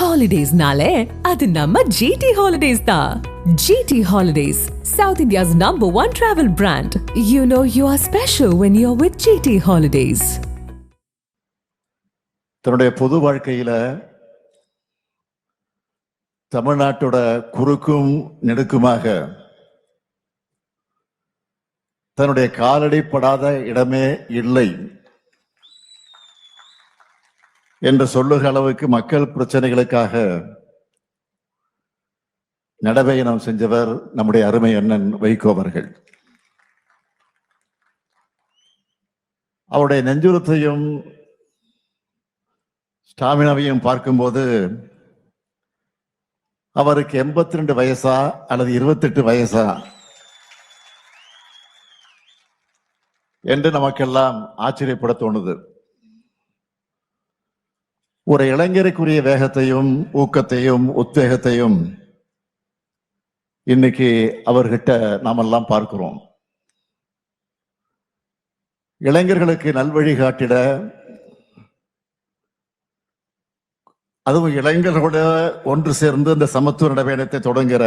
ஹாலிடேஸ்னாலே அது நம்ம ஜிடி ஹாலிடேஸ் தான் GT holidays south India's number one travel brand you know you are special when you are with GT holidays தன்னுடைய பொது வாழ்க்கையில தமிழ்நாட்டோட குறுக்கும் நெடுக்குமாக தன்னுடைய காலடிப்படாத இடமே இல்லை. என்று சொல்லுகிற அளவுக்கு மக்கள் பிரச்சனைகளுக்காக நடபயணம் செஞ்சவர் நம்முடைய அருமை அண்ணன் வைகோ அவர்கள். அவருடைய நெஞ்சுரத்தையும் ஸ்டாமினாவையும் பார்க்கும்போது அவருக்கு எண்பத்தி ரெண்டு வயசா அல்லது இருபத்தெட்டு வயசா என்று நமக்கெல்லாம் ஆச்சரியப்பட தோணுது. ஒரு இளைஞருக்குரிய வேகத்தையும் ஊக்கத்தையும் உத்வேகத்தையும் இன்னைக்கு அவர்கிட்ட நாமெல்லாம் பார்க்கிறோம். இளைஞர்களுக்கு நல்வழி காட்டிட அதுவும் இளைஞர்களோட ஒன்று சேர்ந்து இந்த சமத்துவ நடவடிக்கை தொடங்குகிற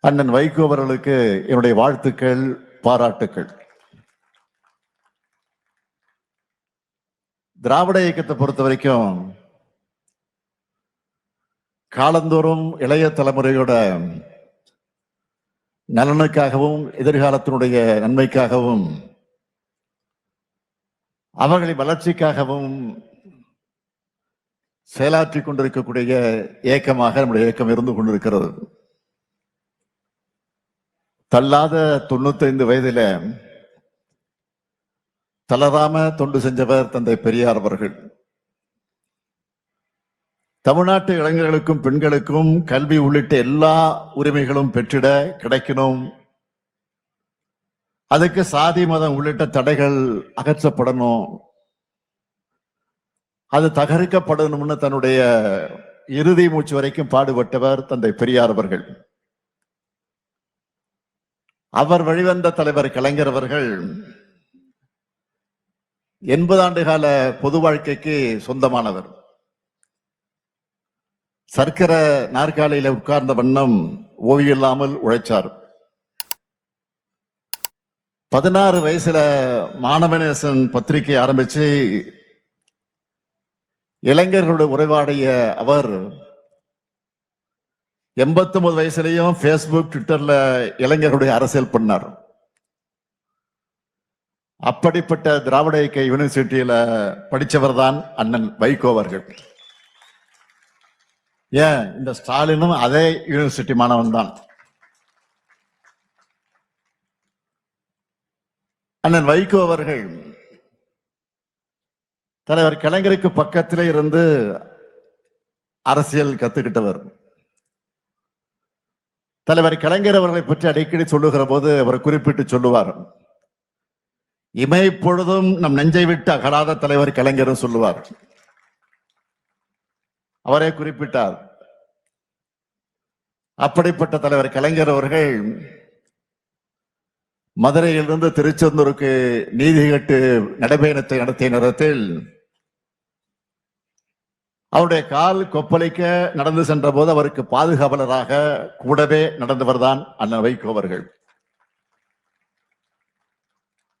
அண்ணன் வைகோ அவர்களுக்கு என்னுடைய வாழ்த்துக்கள் பாராட்டுக்கள். திராவிட இயக்கத்தை பொறுத்த வரைக்கும் காலந்தோறும் இளைய தலைமுறையோட நலனுக்காகவும் எதிர்காலத்தினுடைய நன்மைக்காகவும் அவர்களின் வளர்ச்சிக்காகவும் செயலாற்றி கொண்டிருக்கக்கூடிய இயக்கமாக நம்முடைய இயக்கம் இருந்து கொண்டிருக்கிறது. தள்ளாத தொண்ணூத்தைந்து வயதில தளராம தொண்டு செஞ்சவர் தந்தை பெரியார் அவர்கள். தமிழ்நாட்டு இளைஞர்களுக்கும் பெண்களுக்கும் கல்வி உள்ளிட்ட எல்லா உரிமைகளும் பெற்றிட கிடைக்கணும். அதுக்கு சாதி மதம் உள்ளிட்ட தடைகள் அகற்றப்படணும். அது தகர்க்கப்படணும்னு தன்னுடைய இறுதி மூச்சு வரைக்கும் பாடுபட்டவர் தந்தை பெரியார் அவர்கள். அவர் வழிவந்த தலைவர் கலைஞர் அவர்கள் எண்பது ஆண்டு கால பொது வாழ்க்கைக்கு சொந்தமானவர். சர்க்கர நாற்காலியில உட்கார்ந்த வண்ணம் ஓய்வில்லாமல் உழைச்சார். பதினாறு வயசுல மாணவநேசன் பத்திரிகை ஆரம்பிச்சு இளைஞர்களோட உறவாடிய அவர் எண்பத்தி ஒன்பது வயசுலயும் பேஸ்புக் ட்விட்டர்ல இளைஞர்களுடைய அரசியல் பண்ணார். அப்படிப்பட்ட திராவிட இயக்க யூனிவர்சிட்டியில படித்தவர் தான் அண்ணன் வைகோ அவர்கள். ஏன்? இந்த ஸ்டாலினும் அதே யூனிவர்சிட்டி மாணவன் தான் அண்ணன் வைகோ அவர்கள் தலைவர் கலைஞருக்கு பக்கத்திலே இருந்து அரசியல் கத்துக்கிட்டவர். தலைவர் கலைஞர் அவர்களை பற்றி அடிக்கடி சொல்லுகிற போது அவர் குறிப்பிட்டு சொல்லுவார். இமை பொழுதும் நம் நெஞ்சை விட்டு அகலாத தலைவர் கலைஞரும் சொல்லுவார். அவரே குறிப்பிட்டார். அப்படிப்பட்ட தலைவர் கலைஞர் அவர்கள் மதுரையிலிருந்து திருச்செந்தூருக்கு நீதி கட்டு நடைபயணத்தை நடத்திய நேரத்தில் அவருடைய கால் கொப்பளிக்க நடந்து சென்ற போது அவருக்கு பாதுகாவலராக கூடவே நடந்தவர்தான் அண்ணன் வைகோ அவர்கள்.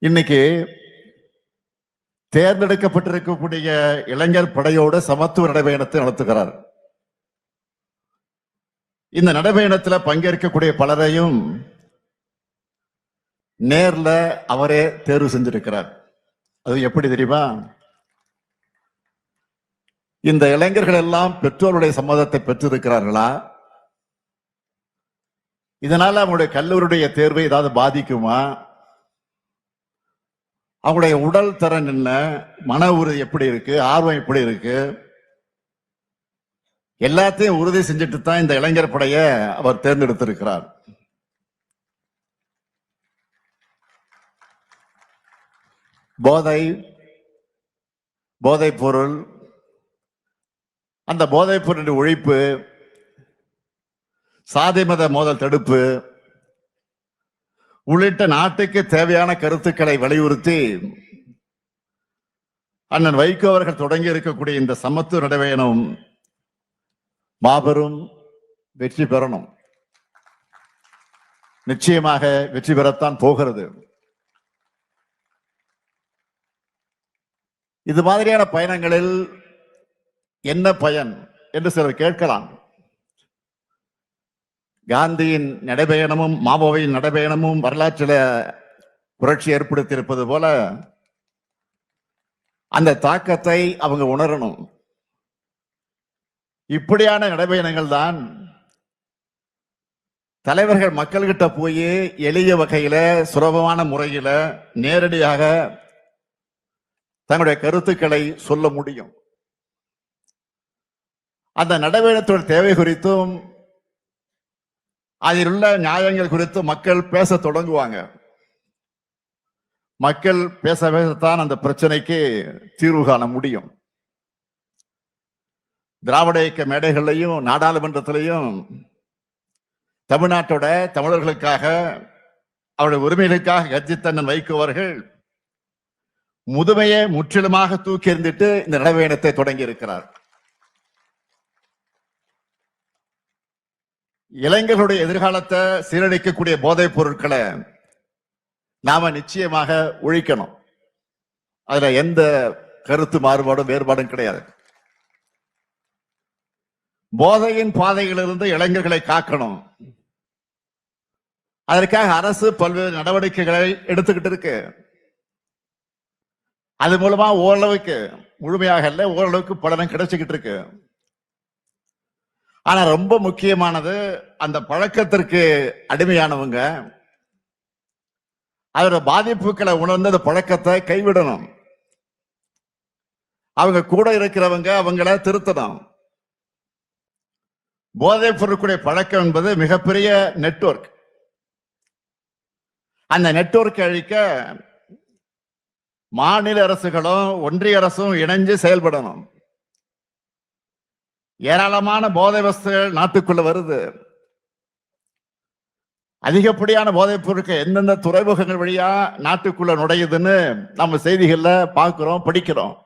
இன்னைக்கு தேர்ந்தெடுக்கப்பட்டிருக்கக்கூடிய இளைஞர் படையோடு சமத்துவ நடைபயணத்தை நடத்துகிறார். இந்த நடைபயணத்துல பங்கேற்கக்கூடிய பலரையும் நேர்ல அவரே தேர்வு செஞ்சிருக்கிறார். அது எப்படி தெரியுமா? இந்த இளைஞர்கள் எல்லாம் பெற்றோருடைய சம்மதத்தை பெற்றிருக்கிறார்களா? இதனால அவங்களுடைய கல்லூரியுடைய தேர்வை ஏதாவது பாதிக்குமா? அவங்களுடைய உடல் திறன் என்ன? மன உறுதி எப்படி இருக்கு? ஆர்வம் எப்படி இருக்கு? எல்லாத்தையும் உறுதி செஞ்சுட்டு தான் இந்த இளைஞர் படைய அவர் தேர்ந்தெடுத்திருக்கிறார். போதை போதைப் பொருள் அந்த போதைப் பொருளின் ஒழிப்பு சாதி மத மோதல் தடுப்பு உள்ளிட்ட நாட்டுக்கு தேவையான கருத்துக்களை வலியுறுத்தி அண்ணன் வைகோ அவர்கள் தொடங்கி இருக்கக்கூடிய இந்த சமத்துவ நடைபயணம் மாபெரும் வெற்றி பெறணும். நிச்சயமாக வெற்றி பெறத்தான் போகிறது. இது மாதிரியான பயணங்களில் என்ன பயன் என்று சிலர் கேட்கலாம். காந்தியின் நடைபயணமும் மாவோவின் நடைபயணமும் வரலாற்றில் புரட்சி ஏற்படுத்தியிருப்பது போல அந்த தாக்கத்தை அவங்க உணரணும். இப்படியான நடைபயணங்கள் தான் தலைவர்கள் மக்கள்கிட்ட போய் எளிய வகையில சுலபமான முறையில நேரடியாக தங்களுடைய கருத்துக்களை சொல்ல முடியும். அந்த நடைபயணத்தோட தேவை குறித்தும் அதில் உள்ள நியாயங்கள் குறித்து மக்கள் பேச தொடங்குவாங்க. மக்கள் பேச பேசத்தான் அந்த பிரச்சனைக்கு தீர்வு காண முடியும். திராவிட இயக்க மேடைகள்லையும் நாடாளுமன்றத்திலையும் தமிழ்நாட்டோட தமிழர்களுக்காக அவருடைய உரிமைகளுக்காக கர்ஜித்தன்னன் வைக்குவர்கள். முதுமையை முற்றிலுமாக தூக்கி எறிந்துட்டு இந்த நடவடிக்கை தொடங்கி இருக்கிறார் இளைஞர்களுடைய எதிர்காலத்தை சீரழிக்கக்கூடிய போதைப் பொருட்களை நாம நிச்சயமாக ஒழிக்கணும். அதுல எந்த கருத்து மாறுபாடும் வேறுபாடும் கிடையாது. போதையின் பாதையிலிருந்து இளைஞர்களை காக்கணும். அதற்காக அரசு பல்வேறு நடவடிக்கைகளை எடுத்துக்கிட்டு இருக்கு. அது மூலமா ஓரளவுக்கு முழுமையாக இல்ல ஓரளவுக்கு பலனும் கிடைச்சுக்கிட்டு இருக்கு. ஆனா ரொம்ப முக்கியமானது அந்த பழக்கத்திற்கு அடிமையானவங்க. அதோட பாதிப்புகளை உணர்ந்து அந்த பழக்கத்தை கைவிடணும். அவங்க கூட இருக்கிறவங்க அவங்கள திருத்தணும். போதைப் பொருட்களுடைய பழக்கம் என்பது மிகப்பெரிய நெட்வொர்க். அந்த நெட்ஒர்க் அழிக்க மாநில அரசுகளும் ஒன்றிய அரசும் இணைஞ்சு செயல்படணும். ஏராளமான போதை வஸ்துகள் நாட்டுக்குள்ள வருது. அதிகப்படியான போதைப் பொருட்கள் எந்தெந்த துறைமுகங்கள் வழியா நாட்டுக்குள்ள நுழையுதுன்னு நம்ம செய்திகள்ல பார்க்கிறோம் படிக்கிறோம்.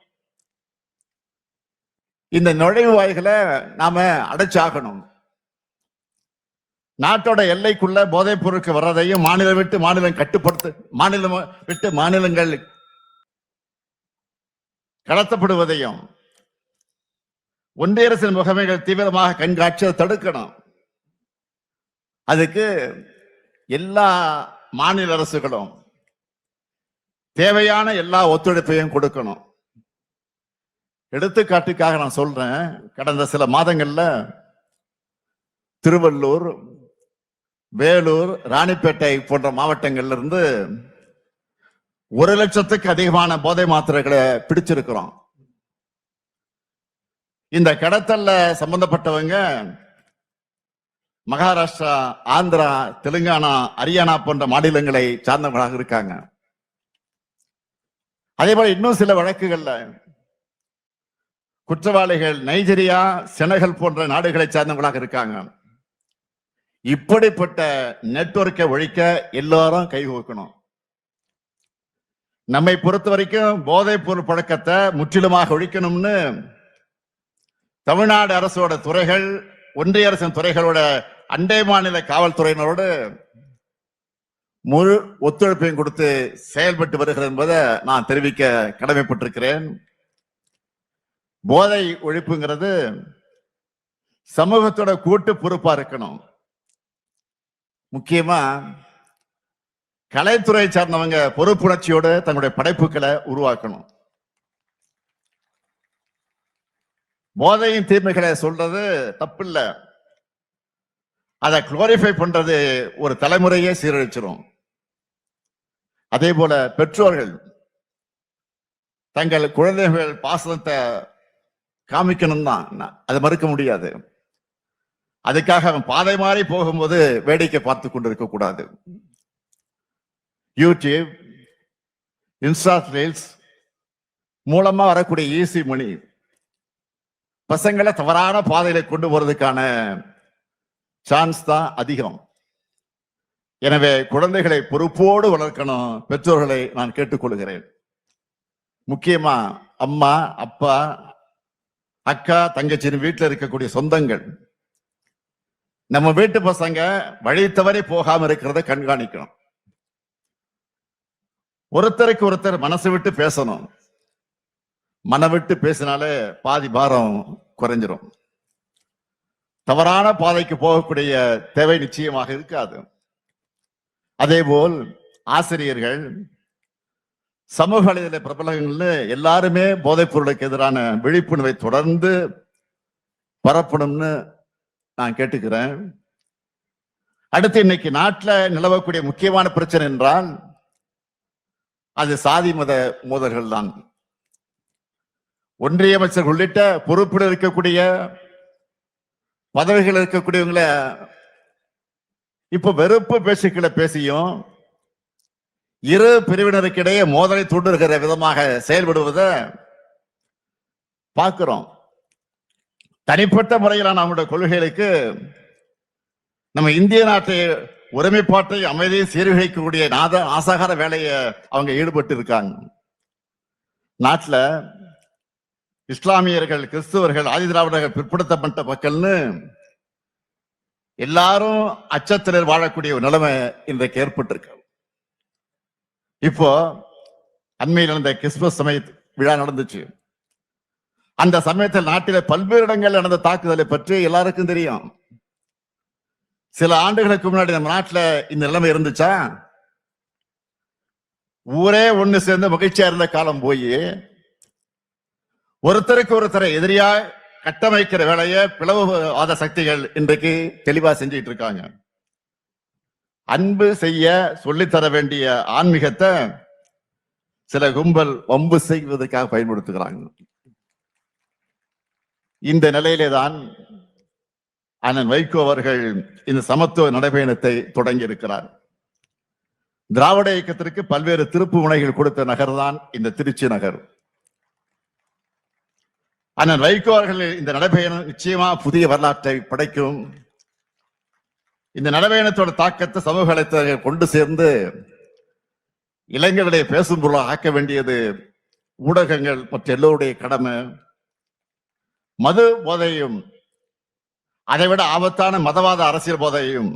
இந்த நுழைவு வாய்களை நாம அடைச்சாகணும். நாட்டோட எல்லைக்குள்ள போதைப் பொருட்கள் வர்றதையும் மாநிலம் விட்டு மாநிலம் கட்டுப்படுத்து மாநிலம் விட்டு மாநிலங்கள் கடத்தப்படுவதையும் ஒன்றிய அரசின் முகமைகள் தீவிரமாக கண்காட்சியை தடுக்கணும். அதுக்கு எல்லா மாநில அரசுகளும் தேவையான எல்லா ஒத்துழைப்பையும் கொடுக்கணும். எடுத்துக்காட்டுக்காக நான் சொல்றேன். கடந்த சில மாதங்கள்ல திருவள்ளூர் வேலூர் ராணிப்பேட்டை போன்ற மாவட்டங்கள்ல இருந்து ஒரு லட்சத்துக்கு அதிகமான போதை மாத்திரைகளை பிடிச்சிருக்கிறோம். இந்த கடத்தல்ல சம்பந்தப்பட்டவங்க மகாராஷ்டிரா ஆந்திரா தெலுங்கானா ஹரியானா போன்ற மாநிலங்களை சார்ந்தவர்களாக இருக்காங்க. அதே போல இன்னும் சில வழக்குகள்ல குற்றவாளிகள் நைஜீரியா செனகல் போன்ற நாடுகளை சார்ந்தவங்களாக இருக்காங்க. இப்படிப்பட்ட நெட்வொர்க்கை ஒழிக்க எல்லாரும் கைகோக்கணும் நம்மை பொறுத்த வரைக்கும் போதைப் பொருள் பழக்கத்தை முற்றிலுமாக ஒழிக்கணும்னு தமிழ்நாடு அரசோட துறைகள் ஒன்றிய அரசின் துறைகளோட அண்டை மாநில காவல்துறையினரோடு முழு ஒத்துழைப்பையும் கொடுத்து செயல்பட்டு வருகிறது என்பதை நான் தெரிவிக்க கடமைப்பட்டிருக்கிறேன். போதை ஒழிப்புங்கிறது சமூகத்தோட கூட்டு பொறுப்பா இருக்கணும். முக்கியமா கலைத்துறை சார்ந்தவங்க பொறுப்புணர்ச்சியோட தங்களுடைய படைப்புகளை உருவாக்கணும். போதையின் தீமைகளை சொல்றது தப்பில்ல. அதை குளோரிஃபை பண்றது ஒரு தலைமுறையே சீரழிச்சிரும். அதே போல பெற்றோர்கள் தங்கள் குழந்தைகள் பாசனத்தை காமிக்கணும் தான் அதை மறுக்க முடியாது. அதுக்காக அவன் பாதை மாறி போகும்போது வேடிக்கை பார்த்து கொண்டிருக்க கூடாது. யூடியூப் இன்ஸ்டா ரீல்ஸ் மூலமா வரக்கூடிய ஈஸி மணி பசங்களை தவறான பாதையில கொண்டு போறதுக்கான சான்ஸ் தான் அதிகம். எனவே குழந்தைகளை பொறுப்போடு வளர்க்கணும் பெற்றோர்களை நான் கேட்டுக்கொள்கிறேன். முக்கியமா அம்மா அப்பா அக்கா தங்கச்சின்னு வீட்டில் இருக்கக்கூடிய சொந்தங்கள். நம்ம வீட்டு பசங்க வழி தவறி போகாம இருக்கிறத கண்காணிக்கணும். ஒருத்தருக்கு ஒருத்தர் மனசு விட்டு பேசணும். மன விட்டு பேசினாலே பாதி பாரம் குறைஞ்சிரும். தவறான பாதைக்கு போகக்கூடிய தேவை நிச்சயமாக இருக்காது. அதேபோல் ஆசிரியர்கள் சமூக வலைதள பிரபலங்களில் எல்லாருமே போதைப் பொருளுக்கு எதிரான விழிப்புணர்வை தொடர்ந்து பரப்பணும்னு நான் கேட்டுக்கிறேன். அடுத்து இன்னைக்கு நாட்டில் நிலவக்கூடிய முக்கியமான பிரச்சனை என்றால் அது சாதி மத மோதல்கள் தான் ஒன்றிய அமைச்சர் உள்ளிட்ட பொறுப்பில் இருக்கக்கூடிய பதவிகள் இருக்கக்கூடியவங்கள இப்ப வெறுப்பு பேச்சுக்களை பேசியும் இரு பிரிவினருக்கிடையே மோதலை தூண்டுகிற விதமாக செயல்படுவதை பார்க்கிறோம். தனிப்பட்ட முறையிலான அவங்களுடைய கொள்கைகளுக்கு நம்ம இந்திய நாட்டை ஒருமைப்பாட்டை அமைதியை சீர்குலைக்கக்கூடிய நாத ஆசகார வேலையை அவங்க ஈடுபட்டு இருக்காங்க நாட்டில் இஸ்லாமியர்கள் கிறிஸ்துவர்கள் ஆதிதிராவிடர்கள் பிற்படுத்தப்பட்ட மக்கள்னு எல்லாரும் அச்சத்தில் வாழக்கூடிய ஒரு நிலைமை இன்றைக்கு ஏற்பட்டிருக்கு. இப்போ அண்மையில் நடந்த கிறிஸ்துமஸ் சமய விழா நடந்துச்சு. அந்த சமயத்தில் நாட்டில பல்வேறு இடங்கள் நடந்த தாக்குதலை பற்றி எல்லாருக்கும் தெரியும். சில ஆண்டுகளுக்கு முன்னாடி நம்ம நாட்டில் இந்த நிலைமை இருந்துச்சா? ஊரே ஒண்ணு சேர்ந்து மகிழ்ச்சியா இருந்த காலம் போய் ஒருத்தருக்கு ஒருத்தரை எதிரியா கட்டமைக்கிற வேலையை பிளவுவாத சக்திகள் இன்றைக்கு தெளிவா செஞ்சுட்டு இருக்காங்க. அன்பு செய்ய சொல்லித்தர வேண்டிய ஆன்மீகத்தை சில கும்பல் வம்பு செய்வதற்காக பயன்படுத்துகிறாங்க. இந்த நிலையிலே தான் அண்ணன் வைகோ அவர்கள் இந்த சமத்துவ நடைபயணத்தை தொடங்கி இருக்கிறார் திராவிட இயக்கத்திற்கு பல்வேறு திருப்பு முனைகள் கொடுத்த நகர்தான் இந்த திருச்சி நகர். அண்ணன் வைகோ அவர்கள் இந்த நடைபயணம் நிச்சயமா புதிய வரலாற்றை படைக்கும். இந்த நடைபயணத்தோட தாக்கத்தை சமூக வலைத்தளங்கள் கொண்டு சேர்ந்து இளைஞர்களை பேசும் பொருளாக ஆக்க வேண்டியது ஊடகங்கள் மற்ற எல்லோருடைய கடமை. மது போதையும் அதைவிட ஆபத்தான மதவாத அரசியல் போதையும்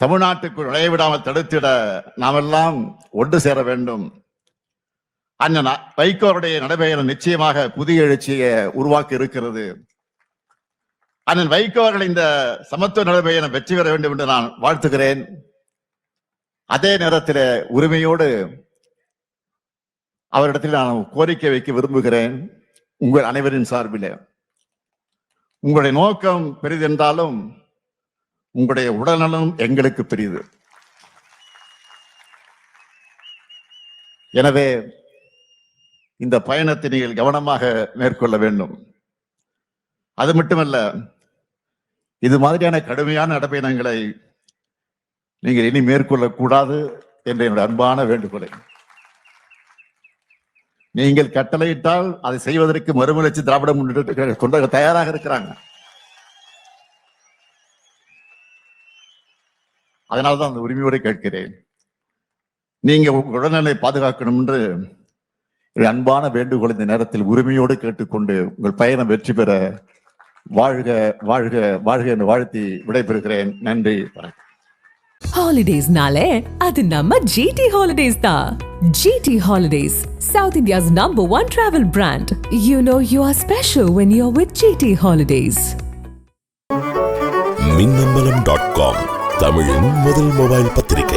தமிழ்நாட்டுக்குள் நுழைய விடாமல் தடுத்திட நாமெல்லாம் ஒன்று சேர வேண்டும். அண்ணன் வைகோருடைய நடைபெயரம் நிச்சயமாக புதிய எழுச்சியை உருவாக்கி இருக்கிறது. அண்ணன் வைகோ அவர்கள் இந்த சமத்துவ நடைபெயரம் வெற்றி பெற வேண்டும் என்று நான் வாழ்த்துகிறேன். அதே நேரத்தில் உரிமையோடு அவரிடத்தில் நான் கோரிக்கை வைக்க விரும்புகிறேன். உங்கள் அனைவரின் சார்பில். உங்களுடைய நோக்கம் பெரிதென்றாலும் உங்களுடைய உடல்நலம் எங்களுக்கு பெரியது எனவே இந்த பயணத்தை நீங்கள் கவனமாக மேற்கொள்ள வேண்டும். அது மட்டுமல்ல இது மாதிரியான கடுமையான நடைபயணங்களை நீங்கள் இனி மேற்கொள்ளக்கூடாது என்ற என்னுடைய அன்பான வேண்டுகோளை. நீங்கள் கட்டளையிட்டால் அதை செய்வதற்கு மறுமலர்ச்சி திராவிட முன்னேற்ற தொண்டர்கள் தயாராக இருக்கிறாங்க. அதனால்தான் அந்த உரிமையோடு கேட்கிறேன். நீங்க உங்க உடல்நிலை பாதுகாக்கணும் என்று அன்பான வேண்டுகோள் இந்த நேரத்தில் உரிமையோடு கேட்டுக்கொண்டு உங்கள் பயணம் வெற்றி பெற வாழ்க வாழ்க வாழ்க என்று வாழ்த்தி விடைபெறுகிறேன். நன்றி. ஹாலிடேஸ்னாலே அது நம்ம ஜிடி ஹாலிடேஸ் தான் GT holidays south India's number one travel brand you know you are special when you are with GT holidays Minnambalam dot com தமிழின் முதல் மொபைல் பத்திரிகை.